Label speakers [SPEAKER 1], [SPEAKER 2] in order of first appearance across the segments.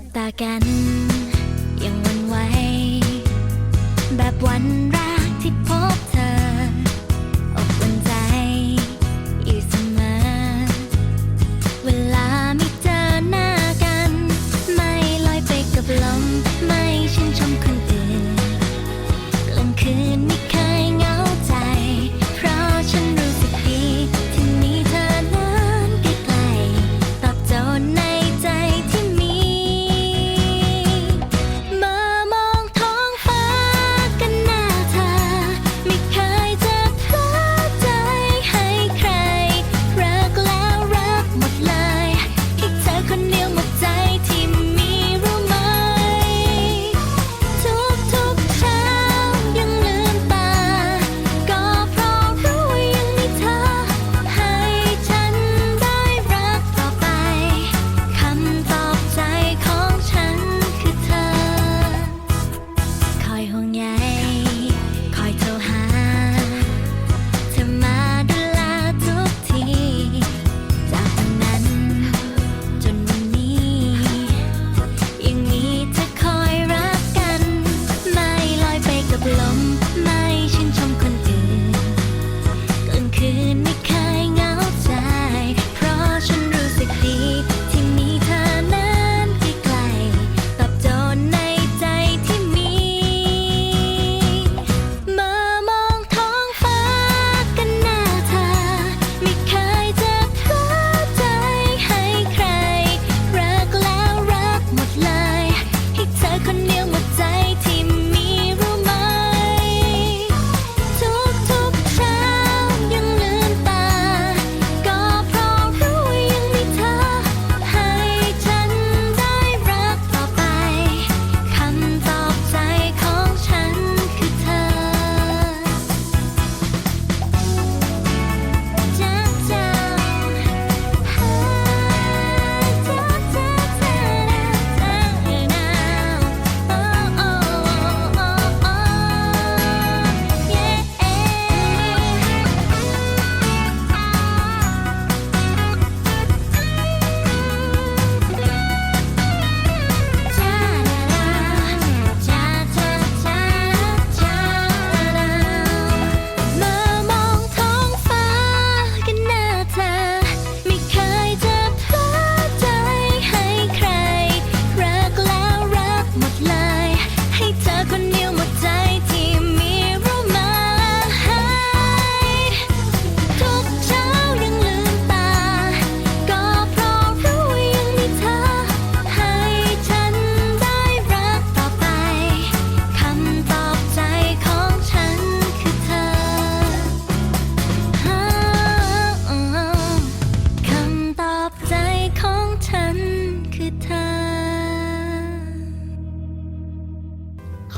[SPEAKER 1] บตากัน ยังวันไหวแบบวันร long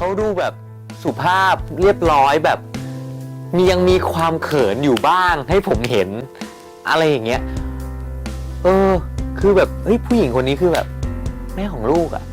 [SPEAKER 2] เขาดูแบบสุภาพเรียบร้อยแบบ มียังมีความเขินอยู่บ้าง ให้ผมเห็น อะไรอย่างเงี้ย เออ คือแบบเฮ้ยผู้หญิงคนนี้คือแบบ แม่ของลูกอะ